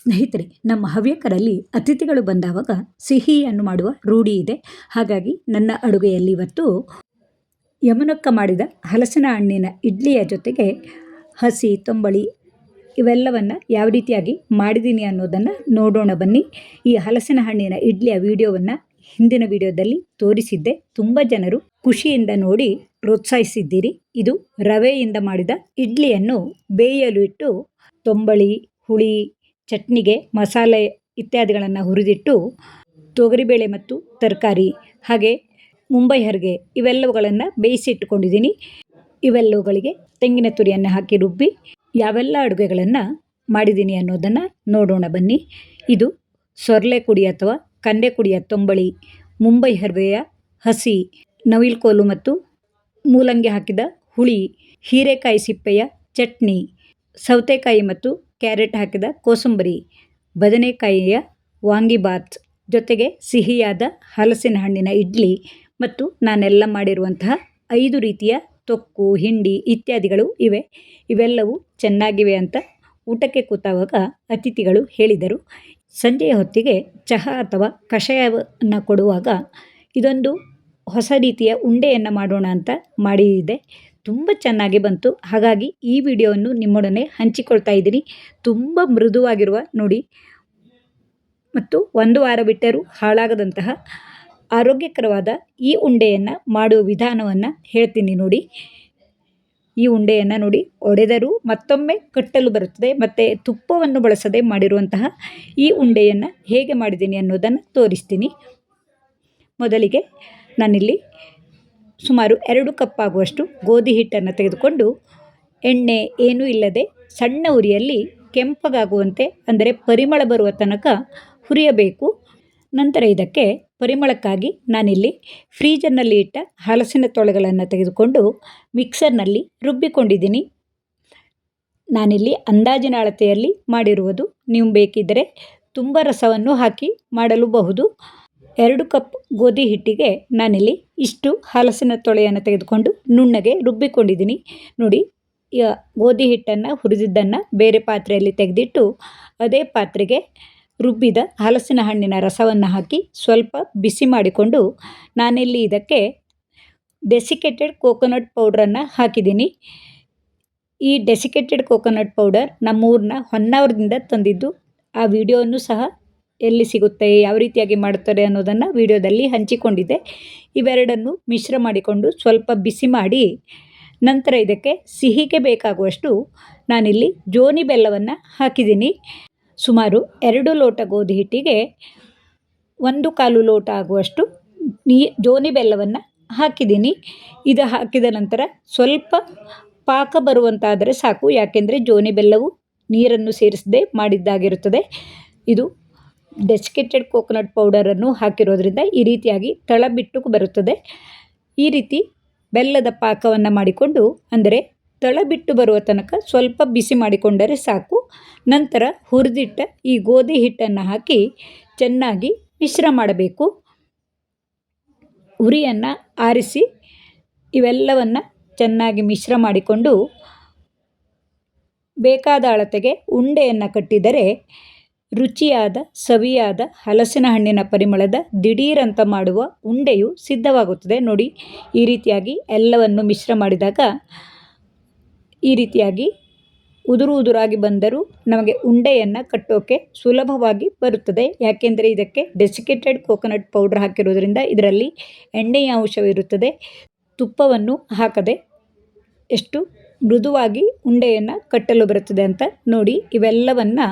ಸ್ನೇಹಿತರೆ, ನಮ್ಮ ಹವ್ಯಕರಲ್ಲಿ ಅತಿಥಿಗಳು ಬಂದಾವಾಗ ಸಿಹಿಯನ್ನು ಮಾಡುವ ರೂಢಿ ಇದೆ. ಹಾಗಾಗಿ ನನ್ನ ಅಡುಗೆಯಲ್ಲಿ ಇವತ್ತು ಯಮನೊಕ್ಕ ಮಾಡಿದ ಹಲಸಿನ ಹಣ್ಣಿನ ಇಡ್ಲಿಯ ಜೊತೆಗೆ ಹಸಿ, ತೊಂಬಳಿ ಇವೆಲ್ಲವನ್ನು ಯಾವ ರೀತಿಯಾಗಿ ಮಾಡಿದ್ದೀನಿ ಅನ್ನೋದನ್ನು ನೋಡೋಣ ಬನ್ನಿ. ಈ ಹಲಸಿನ ಹಣ್ಣಿನ ಇಡ್ಲಿಯ ವಿಡಿಯೋವನ್ನು ಹಿಂದಿನ ವಿಡಿಯೋದಲ್ಲಿ ತೋರಿಸಿದ್ದೆ. ತುಂಬ ಜನರು ಖುಷಿಯಿಂದ ನೋಡಿ ಪ್ರೋತ್ಸಾಹಿಸಿದ್ದೀರಿ. ಇದು ರವೆಯಿಂದ ಮಾಡಿದ ಇಡ್ಲಿಯನ್ನು ಬೇಯಲು ಇಟ್ಟು, ತೊಂಬಳಿ, ಹುಳಿ ಚಟ್ನಿಗೆ ಮಸಾಲೆ ಇತ್ಯಾದಿಗಳನ್ನು ಹುರಿದಿಟ್ಟು ತೊಗರಿಬೇಳೆ ಮತ್ತು ತರಕಾರಿ ಹಾಗೆ ಮುಂಬೈ ಹರಿಗೆ ಇವೆಲ್ಲವುಗಳನ್ನು ಬೇಯಿಸಿಟ್ಟುಕೊಂಡಿದ್ದೀನಿ ಇವೆಲ್ಲವುಗಳಿಗೆ ತೆಂಗಿನ ತುರಿಯನ್ನು ಹಾಕಿ ರುಬ್ಬಿ ಯಾವೆಲ್ಲ ಅಡುಗೆಗಳನ್ನು ಮಾಡಿದ್ದೀನಿ ಅನ್ನೋದನ್ನು ನೋಡೋಣ ಬನ್ನಿ. ಇದು ಸೊರ್ಲೆ ಕುಡಿ ಅಥವಾ ಕಂದೆ ಕುಡಿಯ ತೊಂಬಳಿ, ಮುಂಬೈ ಹರ್ವೆಯ ಹಸಿ ನವಿಲ್ಕೋಲು ಮತ್ತು ಮೂಲಂಗಿ ಹಾಕಿದ ಹುಳಿ, ಹೀರೆಕಾಯಿ ಸಿಪ್ಪೆಯ ಚಟ್ನಿ, ಸೌತೆಕಾಯಿ ಮತ್ತು ಕ್ಯಾರೆಟ್ ಹಾಕಿದ ಕೋಸಂಬರಿ, ಬದನೆಕಾಯಿಯ ವಾಂಗಿಬಾತ್ ಜೊತೆಗೆ ಸಿಹಿಯಾದ ಹಲಸಿನ ಹಣ್ಣಿನ ಇಡ್ಲಿ ಮತ್ತು ನಾನೆಲ್ಲ ಮಾಡಿರುವಂತಹ ಐದು ರೀತಿಯ ತೊಕ್ಕು, ಹಿಂಡಿ ಇತ್ಯಾದಿಗಳು ಇವೆ. ಇವೆಲ್ಲವೂ ಚೆನ್ನಾಗಿವೆ ಅಂತ ಊಟಕ್ಕೆ ಕೂತಾವಾಗ ಅತಿಥಿಗಳು ಹೇಳಿದರು. ಸಂಜೆಯ ಹೊತ್ತಿಗೆ ಚಹಾ ಅಥವಾ ಕಷಾಯವನ್ನು ಕೊಡುವಾಗ ಇದೊಂದು ಹೊಸ ರೀತಿಯ ಉಂಡೆಯನ್ನು ಮಾಡೋಣ ಅಂತ ಮಾಡಿದೆ. ತುಂಬ ಚೆನ್ನಾಗಿ ಬಂತು. ಹಾಗಾಗಿ ಈ ವಿಡಿಯೋವನ್ನು ನಿಮ್ಮೊಡನೆ ಹಂಚಿಕೊಳ್ತಾ ಇದ್ದೀನಿ. ತುಂಬ ಮೃದುವಾಗಿರುವ ನೋಡಿ ಮತ್ತು ಒಂದು ವಾರ ಬಿಟ್ಟರೂ ಹಾಳಾಗದಂತಹ ಆರೋಗ್ಯಕರವಾದ ಈ ಉಂಡೆಯನ್ನು ಮಾಡುವ ವಿಧಾನವನ್ನು ಹೇಳ್ತೀನಿ ನೋಡಿ. ಈ ಉಂಡೆಯನ್ನು ನೋಡಿ ಒಡೆದರೂ ಮತ್ತೊಮ್ಮೆ ಕಟ್ಟಲು ಬರುತ್ತದೆ ಮತ್ತು ತುಪ್ಪವನ್ನು ಬಳಸದೆ ಮಾಡಿರುವಂತಹ ಈ ಉಂಡೆಯನ್ನು ಹೇಗೆ ಮಾಡಿದ್ದೀನಿ ಅನ್ನೋದನ್ನು ತೋರಿಸ್ತೀನಿ. ಮೊದಲಿಗೆ ನಾನಿಲ್ಲಿ ಸುಮಾರು ಎರಡು ಕಪ್ ಆಗುವಷ್ಟು ಗೋಧಿ ಹಿಟ್ಟನ್ನು ತೆಗೆದುಕೊಂಡು ಎಣ್ಣೆ ಏನೂ ಇಲ್ಲದೆ ಸಣ್ಣ ಉರಿಯಲ್ಲಿ ಕೆಂಪಗಾಗುವಂತೆ, ಅಂದರೆ ಪರಿಮಳ ಬರುವ ತನಕ ಹುರಿಯಬೇಕು. ನಂತರ ಇದಕ್ಕೆ ಪರಿಮಳಕ್ಕಾಗಿ ನಾನಿಲ್ಲಿ ಫ್ರೀಜರ್ನಲ್ಲಿ ಇಟ್ಟ ಹಲಸಿನ ತೊಳೆಗಳನ್ನು ತೆಗೆದುಕೊಂಡು ಮಿಕ್ಸರ್ನಲ್ಲಿ ರುಬ್ಬಿಕೊಂಡಿದ್ದೀನಿ. ನಾನಿಲ್ಲಿ ಅಂದಾಜಿನ ಅಳತೆಯಲ್ಲಿ ಮಾಡಿರುವುದು, ನೀವು ಬೇಕಿದ್ದರೆ ತುಂಬ ರಸವನ್ನು ಹಾಕಿ ಮಾಡಲೂಬಹುದು. ಎರಡು ಕಪ್ ಗೋಧಿ ಹಿಟ್ಟಿಗೆ ನಾನಿಲ್ಲಿ ಇಷ್ಟು ಹಲಸಿನ ತೊಳೆಯನ್ನು ತೆಗೆದುಕೊಂಡು ನುಣ್ಣಗೆ ರುಬ್ಬಿಕೊಂಡಿದ್ದೀನಿ. ನೋಡಿ ಗೋಧಿ ಹಿಟ್ಟನ್ನು ಹುರಿದಿದ್ದನ್ನು ಬೇರೆ ಪಾತ್ರೆಯಲ್ಲಿ ತೆಗೆದಿಟ್ಟು ಅದೇ ಪಾತ್ರೆಗೆ ರುಬ್ಬಿದ ಹಲಸಿನ ಹಣ್ಣಿನ ರಸವನ್ನು ಹಾಕಿ ಸ್ವಲ್ಪ ಬಿಸಿ ಮಾಡಿಕೊಂಡು ನಾನಿಲ್ಲಿ ಇದಕ್ಕೆ ಡೆಸಿಕೇಟೆಡ್ ಕೋಕೋನಟ್ ಪೌಡ್ರನ್ನು ಹಾಕಿದ್ದೀನಿ. ಈ ಡೆಸಿಕೇಟೆಡ್ ಕೋಕೋನಟ್ ಪೌಡರ್ ನಮ್ಮೂರಿನ ಹೊನ್ನಾವರದಿಂದ ತಂದಿದ್ದು ಆ ವಿಡಿಯೋವನ್ನು ಸಹ ಎಲ್ಲಿ ಸಿಗುತ್ತೆ, ಯಾವ ರೀತಿಯಾಗಿ ಮಾಡ್ತಾರೆ ಅನ್ನೋದನ್ನು ವಿಡಿಯೋದಲ್ಲಿ ಹಂಚಿಕೊಂಡಿದ್ದೆ. ಇವೆರಡನ್ನು ಮಿಶ್ರ ಮಾಡಿಕೊಂಡು ಸ್ವಲ್ಪ ಬಿಸಿ ಮಾಡಿ ನಂತರ ಇದಕ್ಕೆ ಸಿಹಿಗೆ ಬೇಕಾಗುವಷ್ಟು ನಾನಿಲ್ಲಿ ಜೋನಿ ಬೆಲ್ಲವನ್ನು ಹಾಕಿದ್ದೀನಿ. ಸುಮಾರು ಎರಡು ಲೋಟ ಗೋಧಿ ಹಿಟ್ಟಿಗೆ ಒಂದು ಕಾಲು ಲೋಟ ಆಗುವಷ್ಟು ನೀ ಜೋನಿ ಬೆಲ್ಲವನ್ನು ಹಾಕಿದ್ದೀನಿ. ಇದು ಹಾಕಿದ ನಂತರ ಸ್ವಲ್ಪ ಪಾಕ ಬರುವಂತಾದರೆ ಸಾಕು, ಯಾಕೆಂದರೆ ಜೋನಿ ಬೆಲ್ಲವು ನೀರನ್ನು ಸೇರಿಸದೆ ಮಾಡಿದ್ದಾಗಿರುತ್ತದೆ. ಇದು ಡೆಸ್ಕೆಟೆಡ್ ಕೋಕೋನಟ್ ಪೌಡರನ್ನು ಹಾಕಿರೋದ್ರಿಂದ ಈ ರೀತಿಯಾಗಿ ತಳ ಬಿಟ್ಟು ಬರುತ್ತದೆ. ಈ ರೀತಿ ಬೆಲ್ಲದ ಪಾಕವನ್ನು ಮಾಡಿಕೊಂಡು, ಅಂದರೆ ತಳ ಬಿಟ್ಟು ಬರುವ ತನಕ ಸ್ವಲ್ಪ ಬಿಸಿ ಮಾಡಿಕೊಂಡರೆ ಸಾಕು. ನಂತರ ಹುರಿದಿಟ್ಟ ಈ ಗೋಧಿ ಹಿಟ್ಟನ್ನು ಹಾಕಿ ಚೆನ್ನಾಗಿ ಮಿಶ್ರ ಮಾಡಬೇಕು. ಉರಿಯನ್ನು ಆರಿಸಿ ಇವೆಲ್ಲವನ್ನು ಚೆನ್ನಾಗಿ ಮಿಶ್ರ ಮಾಡಿಕೊಂಡು, ಬೇಕಾದ ಅಳತೆಗೆ ಉಂಡೆಯನ್ನು ಕಟ್ಟಿದರೆ ರುಚಿಯಾದ, ಸವಿಯಾದ ಹಲಸಿನ ಹಣ್ಣಿನ ಪರಿಮಳದ ದಿಢೀರಂತ ಮಾಡುವ ಉಂಡೆಯು ಸಿದ್ಧವಾಗುತ್ತದೆ. ನೋಡಿ, ಈ ರೀತಿಯಾಗಿ ಎಲ್ಲವನ್ನು ಮಿಶ್ರ ಮಾಡಿದಾಗ, ಈ ರೀತಿಯಾಗಿ ಉದುರು ಉದುರಾಗಿ ಬಂದರೂ ನಮಗೆ ಉಂಡೆಯನ್ನು ಕಟ್ಟೋಕೆ ಸುಲಭವಾಗಿ ಬರುತ್ತದೆ. ಯಾಕೆಂದರೆ ಇದಕ್ಕೆ ಡೆಸಿಕೇಟೆಡ್ ಕೋಕೋನಟ್ ಪೌಡ್ರ್ ಹಾಕಿರೋದ್ರಿಂದ ಇದರಲ್ಲಿ ಎಣ್ಣೆಯ ಅಂಶವಿರುತ್ತದೆ. ತುಪ್ಪವನ್ನು ಹಾಕದೆ ಎಷ್ಟು ಮೃದುವಾಗಿ ಉಂಡೆಯನ್ನು ಕಟ್ಟಲು ಬರುತ್ತದೆ ಅಂತ ನೋಡಿ, ಇವೆಲ್ಲವನ್ನು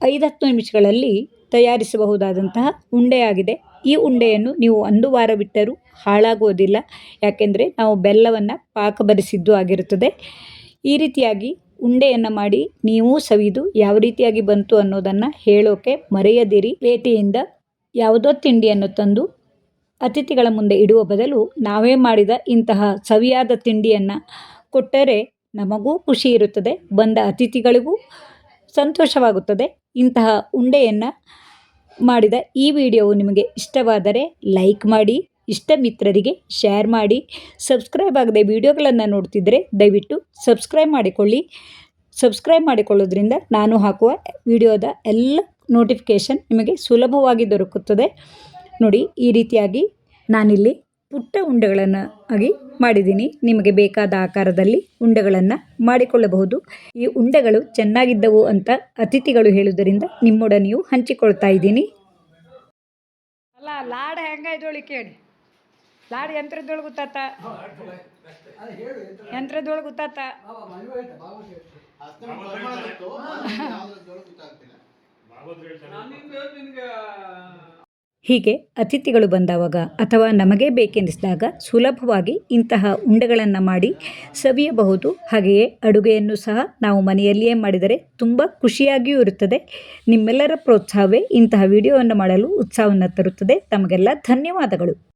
ಐದು ಹತ್ತು ನಿಮಿಷಗಳಲ್ಲಿ ತಯಾರಿಸಬಹುದಾದಂತಹ ಉಂಡೆಯಾಗಿದೆ. ಈ ಉಂಡೆಯನ್ನು ನೀವು ಒಂದು ವಾರ ಬಿಟ್ಟರೂ ಹಾಳಾಗುವುದಿಲ್ಲ. ಯಾಕೆಂದರೆ ನಾವು ಬೆಲ್ಲವನ್ನು ಪಾಕ ಬರಿಸಿದ್ದು ಆಗಿರುತ್ತದೆ. ಈ ರೀತಿಯಾಗಿ ಉಂಡೆಯನ್ನು ಮಾಡಿ ನೀವು ಸವಿದು ಯಾವ ರೀತಿಯಾಗಿ ಬಂತು ಅನ್ನೋದನ್ನು ಹೇಳೋಕೆ ಮರೆಯದಿರಿ. ಪೇಟೆಯಿಂದ ಯಾವುದೋ ತಿಂಡಿಯನ್ನು ತಂದು ಅತಿಥಿಗಳ ಮುಂದೆ ಇಡುವ ಬದಲು ನಾವೇ ಮಾಡಿದ ಇಂತಹ ಸವಿಯಾದ ತಿಂಡಿಯನ್ನು ಕೊಟ್ಟರೆ ನಮಗೂ ಖುಷಿ ಇರುತ್ತದೆ. ಬಂದ ಅತಿಥಿಗಳಿಗೂ ಸಂತೋಷವಾಗುತ್ತದೆ. ಇಂತಹ ಉಂಡೆಯನ್ನು ಮಾಡಿದ ಈ ವಿಡಿಯೋವು ನಿಮಗೆ ಇಷ್ಟವಾದರೆ ಲೈಕ್ ಮಾಡಿ ಇಷ್ಟ ಮಿತ್ರರಿಗೆ ಶೇರ್ ಮಾಡಿ, ಸಬ್ಸ್ಕ್ರೈಬ್ ಆಗದೆ ವಿಡಿಯೋಗಳನ್ನು ನೋಡ್ತಿದ್ದರೆ ದಯವಿಟ್ಟು ಸಬ್ಸ್ಕ್ರೈಬ್ ಮಾಡಿಕೊಳ್ಳಿ. ಸಬ್ಸ್ಕ್ರೈಬ್ ಮಾಡಿಕೊಳ್ಳೋದ್ರಿಂದ ನಾನು ಹಾಕುವ ವಿಡಿಯೋದ ಎಲ್ಲ ನೋಟಿಫಿಕೇಷನ್ ನಿಮಗೆ ಸುಲಭವಾಗಿ ದೊರಕುತ್ತದೆ. ನೋಡಿ, ಈ ರೀತಿಯಾಗಿ ನಾನಿಲ್ಲಿ ಪುಟ್ಟ ಉಂಡೆಗಳನ್ನು ಆಗಿ ಮಾಡಿದ್ದೀನಿ. ನಿಮಗೆ ಬೇಕಾದ ಆಕಾರದಲ್ಲಿ ಉಂಡೆಗಳನ್ನು ಮಾಡಿಕೊಳ್ಳಬಹುದು. ಈ ಉಂಡೆಗಳು ಚೆನ್ನಾಗಿದ್ದವು ಅಂತ ಅತಿಥಿಗಳು ಹೇಳುವುದರಿಂದ ನಿಮ್ಮೊಡನೆಯೂ ಹಂಚಿಕೊಳ್ತಾ ಇದ್ದೀನಿ. ಅಲ್ಲ ಲಾಡ್ ಹೆಂಗ ಇದ್ದೋಳಿ ಕೇಳಿ. ಲಾಡ್ ಯಂತ್ರದೊಳಗೆ ಗೊತ್ತಾತ ಯಂತ್ರದೊಳಗೆ ಗೊತ್ತಾತ ಹೀಗೆ ಅತಿಥಿಗಳು ಬಂದಾವಾಗ ಅಥವಾ ನಮಗೆ ಬೇಕೆನಿಸಿದಾಗ ಸುಲಭವಾಗಿ ಇಂತಹ ಉಂಡೆಗಳನ್ನು ಮಾಡಿ ಸವಿಯಬಹುದು. ಹಾಗೆಯೇ ಅಡುಗೆಯನ್ನು ಸಹ ನಾವು ಮನೆಯಲ್ಲಿಯೇ ಮಾಡಿದರೆ ತುಂಬ ಖುಷಿಯಾಗಿಯೂ ಇರುತ್ತದೆ. ನಿಮ್ಮೆಲ್ಲರ ಪ್ರೋತ್ಸಾಹವೇ ಇಂತಹ ವಿಡಿಯೋವನ್ನು ಮಾಡಲು ಉತ್ಸಾಹವನ್ನು ತರುತ್ತದೆ. ತಮಗೆಲ್ಲ ಧನ್ಯವಾದಗಳು.